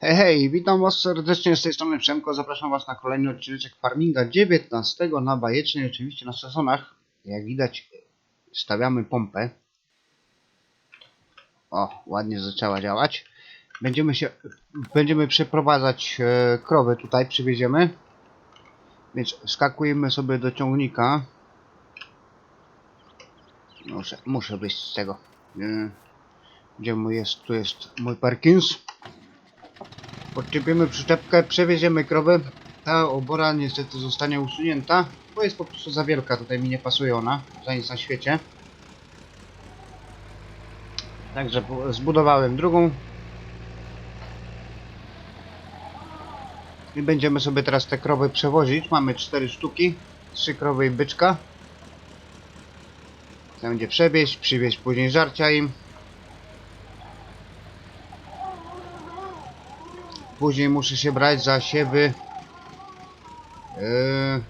Hej, hej, witam was serdecznie z tej strony Przemko, zapraszam was na kolejny odcinek Farminga 19 na Bajecznej, oczywiście na sezonach. Jak widać stawiamy pompę. O, ładnie zaczęła działać. Będziemy się, będziemy przeprowadzać e, krowy tutaj, przywieziemy. Więc skakujemy sobie do ciągnika. Muszę, muszę wyjść z tego. E, Gdzie mój jest, tu jest mój Perkins. Podczepiemy przyczepkę, przewieziemy krowę. Ta obora niestety zostanie usunięta, bo jest po prostu za wielka. Tutaj mi nie pasuje ona, za nic na świecie. Także zbudowałem drugą. I będziemy sobie teraz te krowy przewozić. Mamy cztery sztuki. Trzy krowy i byczka. Trzeba będzie przewieźć, przywieźć później żarcia im. Później muszę się brać za siewy yy,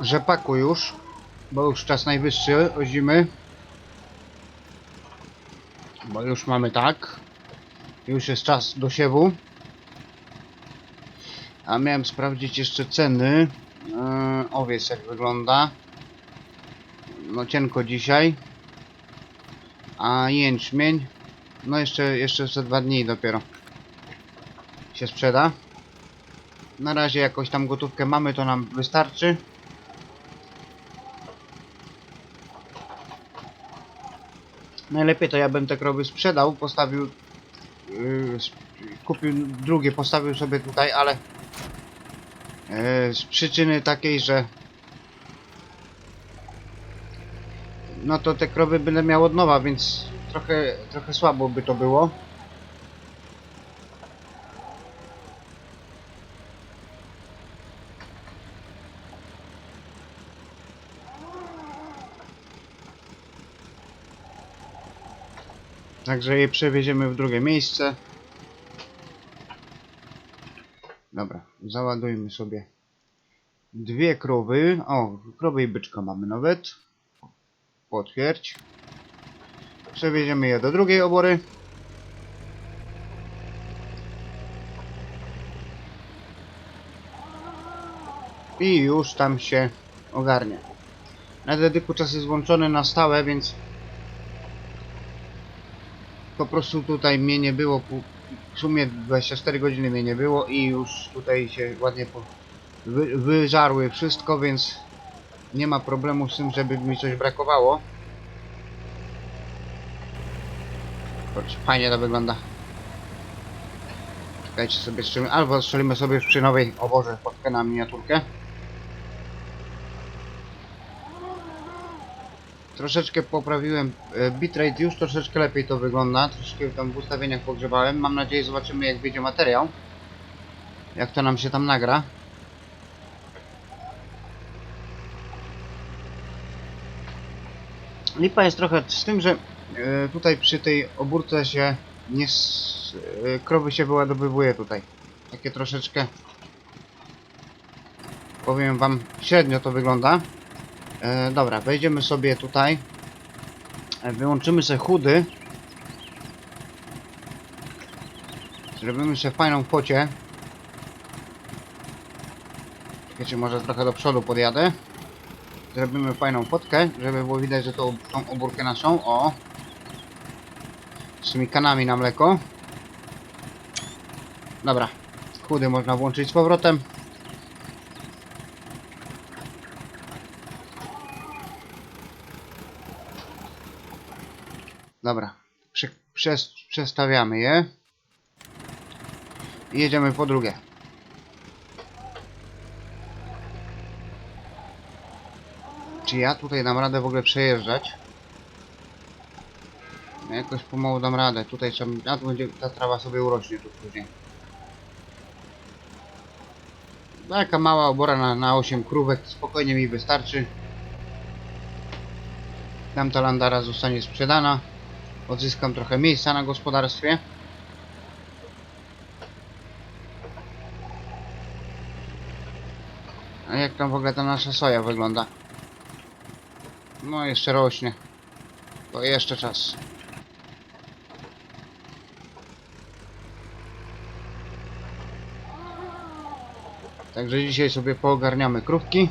rzepaku już, bo już czas najwyższy o zimy. Bo już mamy tak. Już jest czas do siewu. A miałem sprawdzić jeszcze ceny. Yy, owiec jak wygląda. No cienko dzisiaj. A jęczmień. No jeszcze, jeszcze za dwa dni dopiero się sprzeda. Na razie jakąś tam gotówkę mamy, to nam wystarczy. Najlepiej to ja bym te krowy sprzedał, postawił, yy, kupił drugie, postawił sobie tutaj, ale yy, z przyczyny takiej, że no to te krowy będę miał od nowa, więc trochę, trochę słabo by to było. Także je przewieziemy w drugie miejsce. Dobra, załadujmy sobie dwie krowy. O, krowy i byczka mamy nawet. Potwierdź. Przewieziemy je do drugiej obory. I już tam się ogarnie. Na dedyku czas jest włączony na stałe, więc po prostu tutaj mnie nie było, w sumie 24 godziny mnie nie było i już tutaj się ładnie po, wy, wyżarły wszystko, więc nie ma problemu z tym, żeby mi coś brakowało. Patrz, fajnie to wygląda. Czekajcie sobie strzelimy, albo strzelimy sobie przy nowej oborze fotkę na miniaturkę. Troszeczkę poprawiłem e, bitrate, już troszeczkę lepiej to wygląda. Troszeczkę tam w ustawieniach pogrzebałem. Mam nadzieję, zobaczymy jak wyjdzie materiał. Jak to nam się tam nagra. Lipa jest trochę z tym, że e, tutaj przy tej obórce się nie e, krowy się wyładowywuje tutaj. Takie troszeczkę powiem wam średnio to wygląda. E, dobra, wejdziemy sobie tutaj. E, wyłączymy sobie chudy. Zrobimy sobie fajną focie. Wiecie, może trochę do przodu podjadę. Zrobimy fajną fotkę, żeby było widać, że to, tą obórkę naszą, o. Z tymi kanami na mleko. Dobra, chudy można włączyć z powrotem. Dobra, Prze przes przestawiamy je. I jedziemy po drugie. Czy ja tutaj dam radę w ogóle przejeżdżać? Ja jakoś pomału dam radę. Tutaj trzeba... Będzie... Ta trawa sobie urośnie tu później. Taka mała obora na, na 8 krówek spokojnie mi wystarczy. Tamta landara zostanie sprzedana. Odzyskam trochę miejsca na gospodarstwie. A jak tam w ogóle ta nasza soja wygląda? No jeszcze rośnie. To jeszcze czas. Także dzisiaj sobie poogarniamy krówki.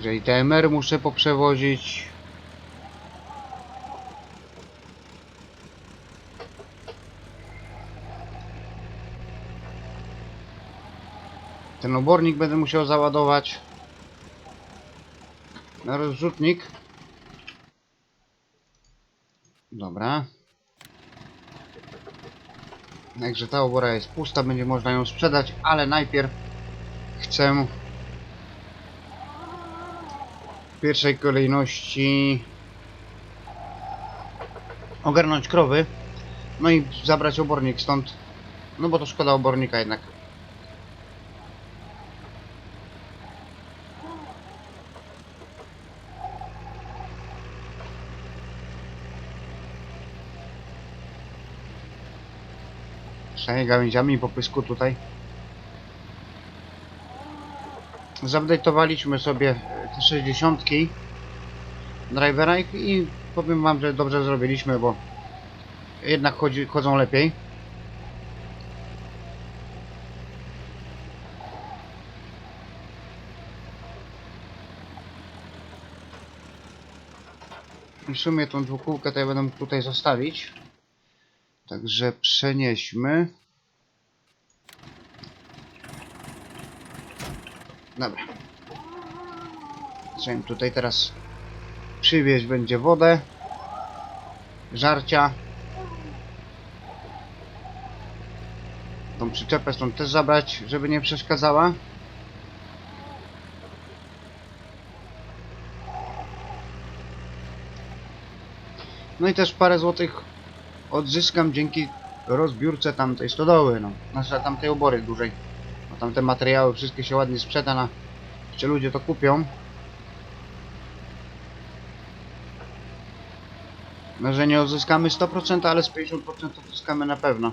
Także i TMR muszę poprzewozić. Ten obornik będę musiał załadować. Na rozrzutnik. Dobra. Także ta obora jest pusta, będzie można ją sprzedać, ale najpierw chcę w pierwszej kolejności ogarnąć krowy, no i zabrać obornik stąd, no bo to szkoda obornika jednak. Przynajmniej gałęziami po pysku tutaj. Zupdate'owaliśmy sobie 60 drivera i- i powiem wam, że dobrze zrobiliśmy, bo jednak chodzi, chodzą lepiej. W sumie tą dwukółkę ja będę tutaj zostawić. Także przenieśmy. Dobra. Trzeba im tutaj teraz przywieźć będzie wodę, żarcia. Tą przyczepę stąd też zabrać, żeby nie przeszkadzała. No i też parę złotych odzyskam dzięki rozbiórce tamtej stodoły, no. Znaczy tamtej obory dużej. Bo tamte materiały wszystkie się ładnie sprzeda na... Jeszcze ludzie to kupią. No, że nie odzyskamy 100%, ale z 50% odzyskamy na pewno.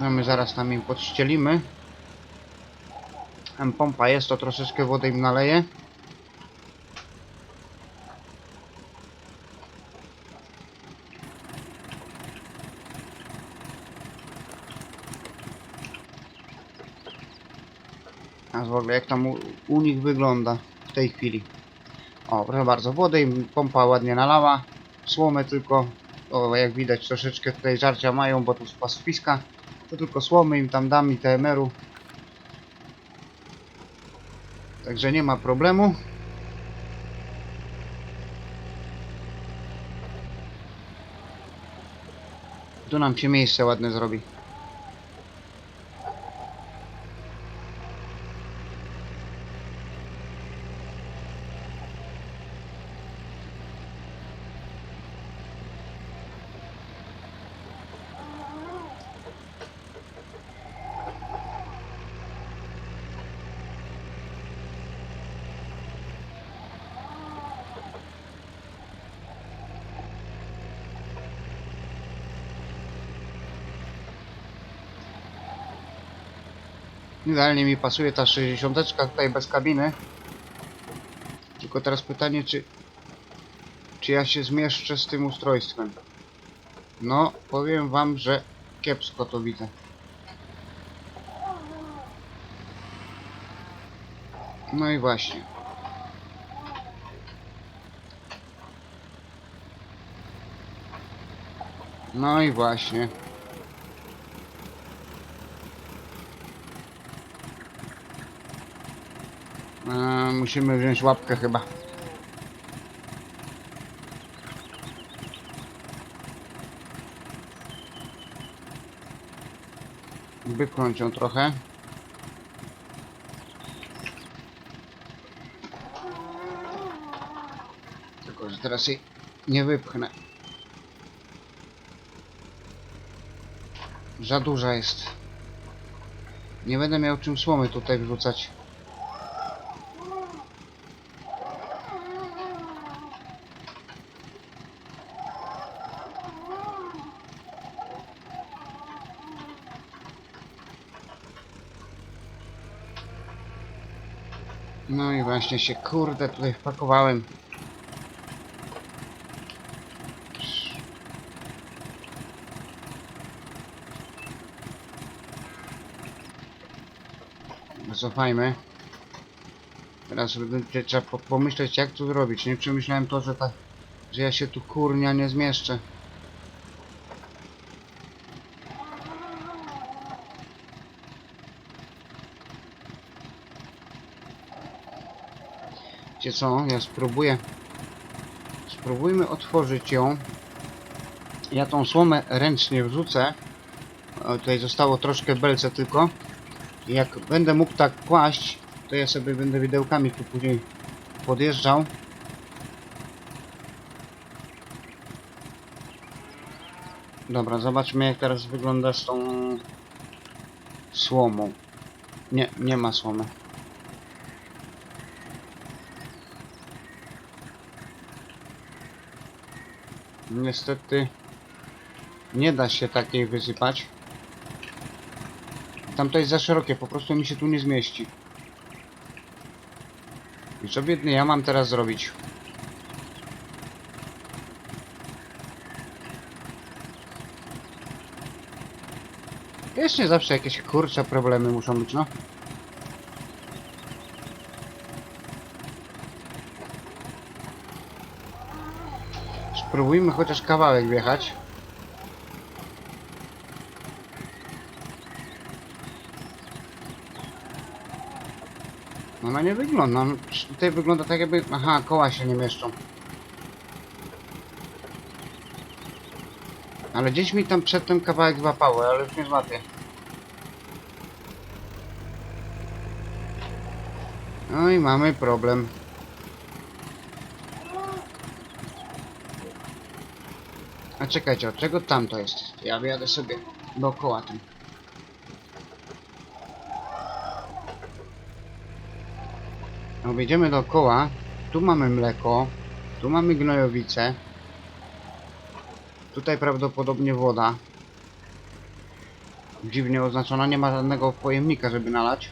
No my zaraz tam im podścielimy. Pompa jest, to troszeczkę wody im naleje. Jak tam u, u nich wygląda w tej chwili. O, proszę bardzo, wodę im pompa ładnie nalała. Słomę tylko, o jak widać troszeczkę tutaj żarcia mają, bo tu z pastwiska. To tylko słomy im tam dam i TMR-u. Także nie ma problemu. Tu nam się miejsce ładne zrobi. Idealnie mi pasuje ta 60 tutaj bez kabiny. Tylko teraz pytanie, czy, czy ja się zmieszczę z tym ustrojstwem. No, powiem wam, że kiepsko to widzę. No i właśnie. No i właśnie. Musimy wziąć łapkę chyba. Wypchnąć ją trochę. Tylko, że teraz jej nie wypchnę. Za duża jest. Nie będę miał czym słomy tutaj wrzucać. No i właśnie się kurde tutaj wpakowałem. Cofajmy. Teraz będzie trzeba po- pomyśleć jak to zrobić. Nie przemyślałem to, że tak, że ja się tu kurnia nie zmieszczę. Wiecie co? Ja spróbuję. Spróbujmy otworzyć ją. Ja tą słomę ręcznie wrzucę. Tutaj zostało troszkę belce tylko. Jak będę mógł tak kłaść, to ja sobie będę widełkami tu później podjeżdżał. Dobra, zobaczmy jak teraz wygląda z tą słomą. Nie, nie ma słomy. Niestety nie da się takiej wysypać. Tam to jest za szerokie, po prostu mi się tu nie zmieści. I co biedny ja mam teraz zrobić? Wiesz, nie zawsze jakieś kurcze problemy muszą być, no. Spróbujmy chociaż kawałek wjechać. Ona nie wygląda. no, Tutaj wygląda tak jakby... Aha, koła się nie mieszczą. Ale gdzieś mi tam przedtem kawałek złapały, ale już nie złapię. No i mamy problem. A czekajcie, od czego tam to jest? Ja wyjadę sobie dookoła tym. Objedziemy dookoła. Tu mamy mleko. Tu mamy gnojowice. Tutaj prawdopodobnie woda. Dziwnie oznaczona, nie ma żadnego pojemnika, żeby nalać.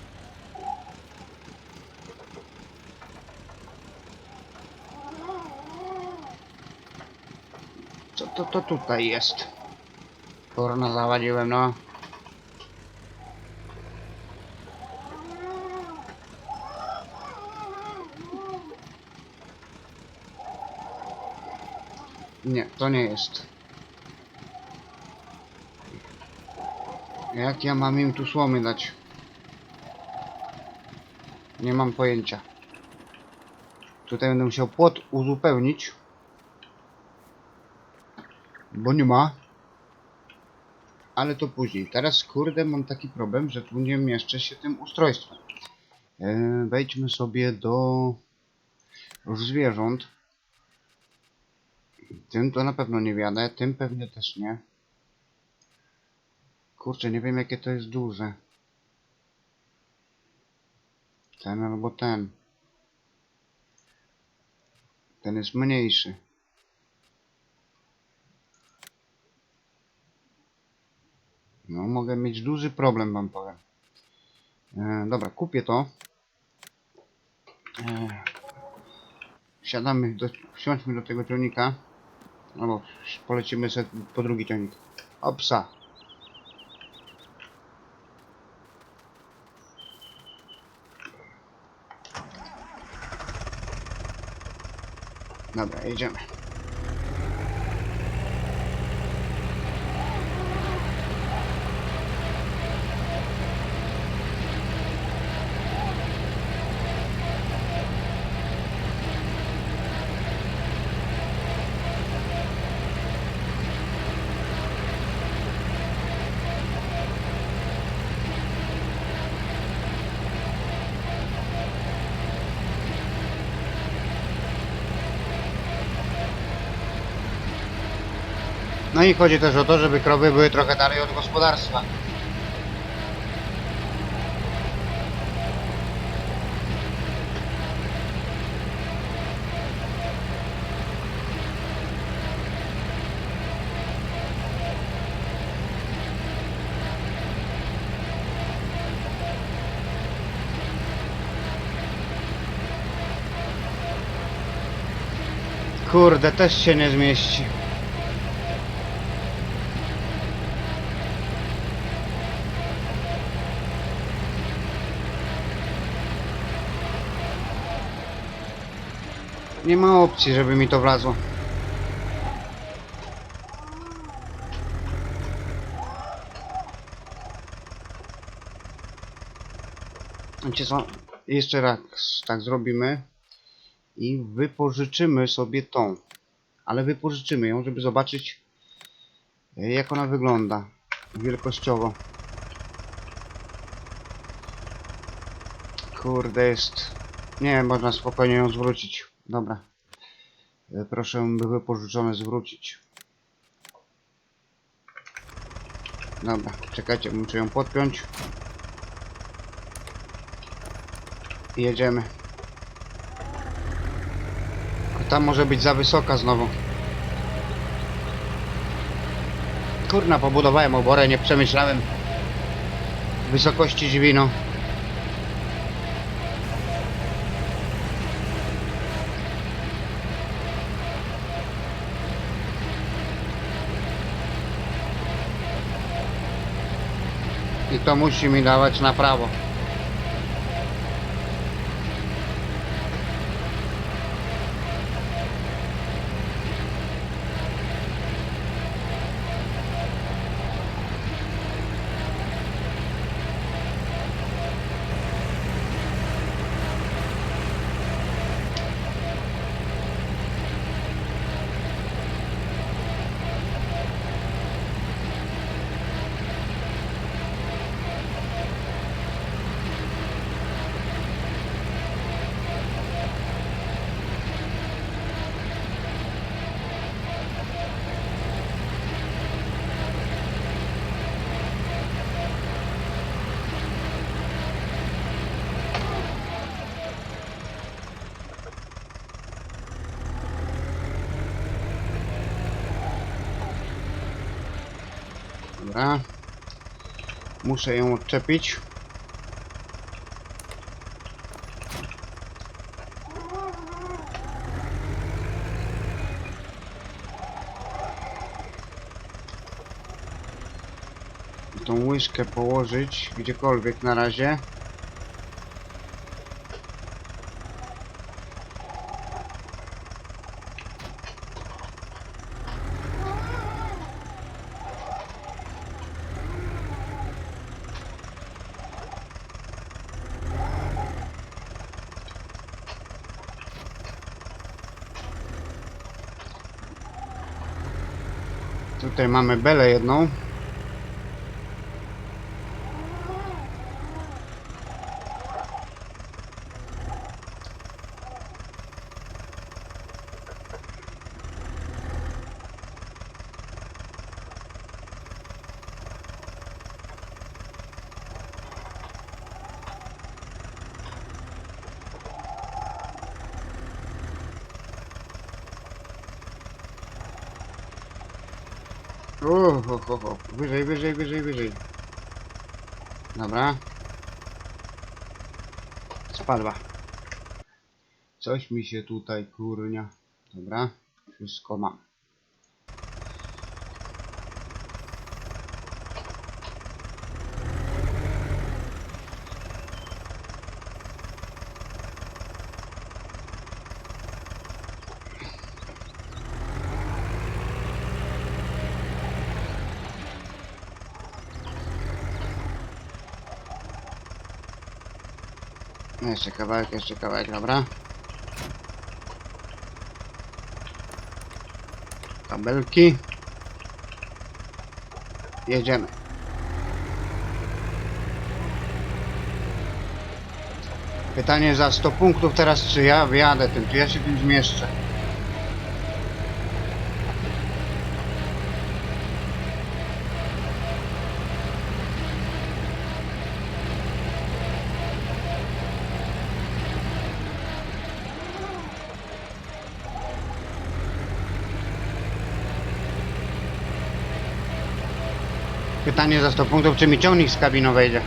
Co to, tutaj jest? Kurna, zawadziłem, no. Nie, to nie jest. Jak ja mam im tu słomy dać? Nie mam pojęcia. Tutaj będę musiał płot uzupełnić. Bo nie ma. Ale to później. Teraz kurde mam taki problem, że tu nie mieszczę się tym ustrojstwem. E, wejdźmy sobie do zwierząt. Tym to na pewno nie wiadę, tym pewnie też nie. Kurczę, nie wiem jakie to jest duże. Ten albo ten. Ten jest mniejszy. No, mogę mieć duży problem, wam powiem. E, dobra, kupię to. E, wsiadamy, do, wsiądźmy do tego ciągnika. Albo polecimy sobie po drugi ciągnik. Opsa. Dobra, jedziemy. No i chodzi też o to, żeby krowy były trochę dalej od gospodarstwa. Kurde, też się nie zmieści. Nie ma opcji, żeby mi to wlazło. Wiecie co? Jeszcze raz tak zrobimy i wypożyczymy sobie tą. Ale wypożyczymy ją, żeby zobaczyć e, jak ona wygląda wielkościowo. Kurde jest. Nie, można spokojnie ją zwrócić. Dobra. E, Proszę, by wypożyczone zwrócić. Dobra, czekajcie, muszę ją podpiąć. I jedziemy. A Tam może być za wysoka znowu. Kurna, pobudowałem oborę, nie przemyślałem wysokości dźwigni. I to musi mi dawać na prawo. Dobra. Muszę ją odczepić. Tą łyżkę położyć gdziekolwiek na razie. Tutaj mamy belę jedną. O, ho, ho, ho. Wyżej, wyżej, wyżej, wyżej. Dobra. Spadła. Coś mi się tutaj kurnia. Dobra. Wszystko mam. Jeszcze kawałek, jeszcze kawałek, dobra. Kabelki. Jedziemy. Pytanie za 100 punktów teraz, czy ja wyjadę tym, czy ja się tym zmieszczę. stanie za 100 punktów, czy mi ciągnik z kabiny wejdzie.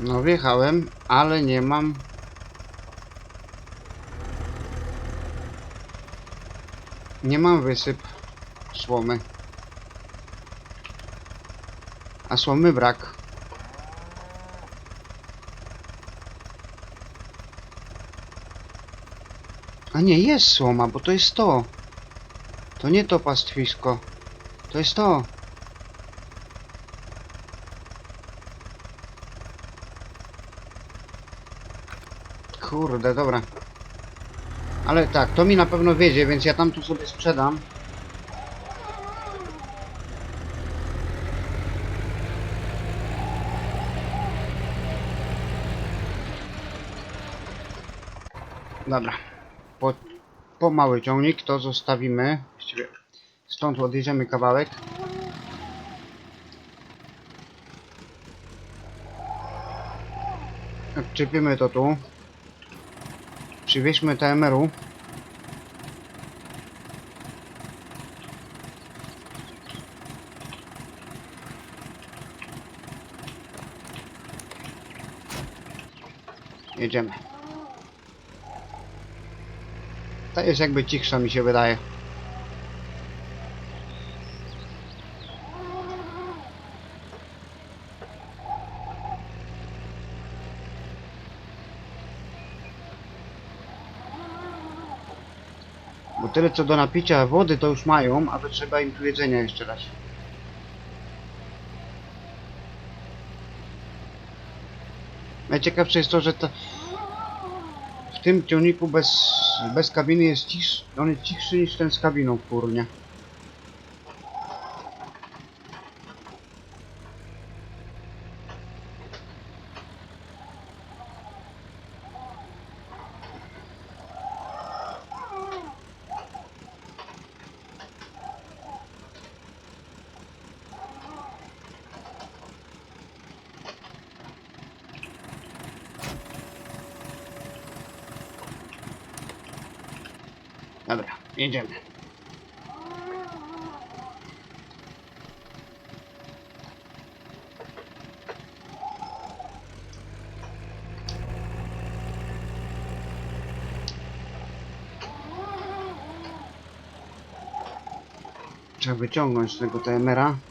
No wjechałem, ale nie mam nie mam wysyp słomy a słomy brak. A nie, jest słoma, bo to jest to. To nie to pastwisko. To jest to. Kurde, dobra. Ale tak, to mi na pewno wiedzie, więc ja tam tu sobie sprzedam. Dobra. Po, po mały ciągnik to zostawimy. Stąd odjedziemy kawałek. Odczepimy to tu. Przywieźmy TMR-u. Jedziemy. Ta jest jakby cichsza mi się wydaje. Bo tyle co do napicia wody to już mają, a to trzeba im tu jedzenia jeszcze dać. Najciekawsze jest to, że to w tym ciągniku bez, bez kabiny jest cichszy, on jest cichszy niż ten z kabiną kurnie. Dobra, jedziemy. Trzeba wyciągnąć tego TMR-a.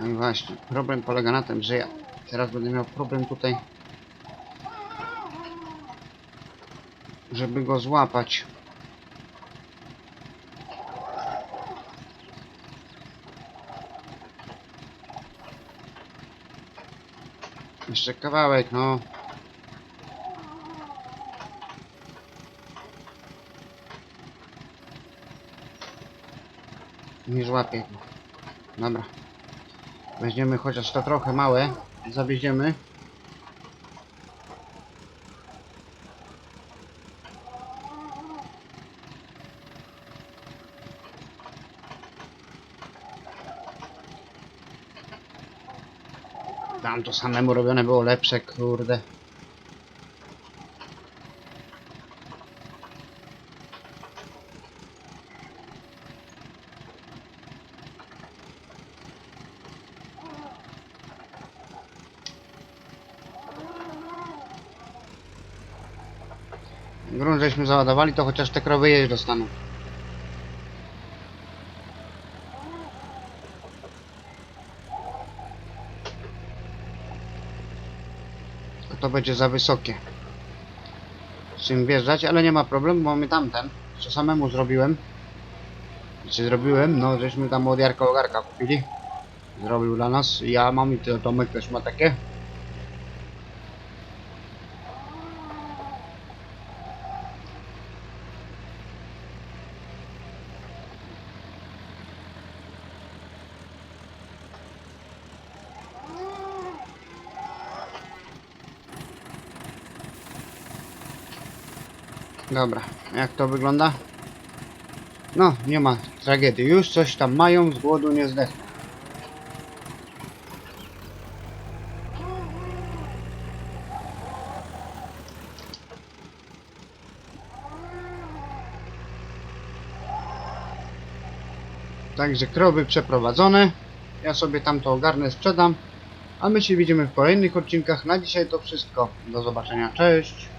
No i właśnie, problem polega na tym, że ja teraz będę miał problem tutaj, żeby go złapać. Jeszcze kawałek, no. Nie złapię go. Dobra. Weźmiemy chociaż to trochę małe, zawieziemy. Tam to samemu robione było lepsze, kurde. Załadowali, to chociaż te krowy jeść dostaną. To będzie za wysokie. Z czym wjeżdżać, ale nie ma problemu, bo mamy tamten, co samemu zrobiłem. Czy zrobiłem? No, żeśmy tam od Jarka Ogarka kupili. Zrobił dla nas. Ja mam i to Tomek też ma takie. Dobra, jak to wygląda? No, nie ma tragedii. Już coś tam mają, z głodu nie zdechną. Także krowy przeprowadzone. Ja sobie tam to ogarnę, sprzedam. A my się widzimy w kolejnych odcinkach. Na dzisiaj to wszystko. Do zobaczenia. Cześć.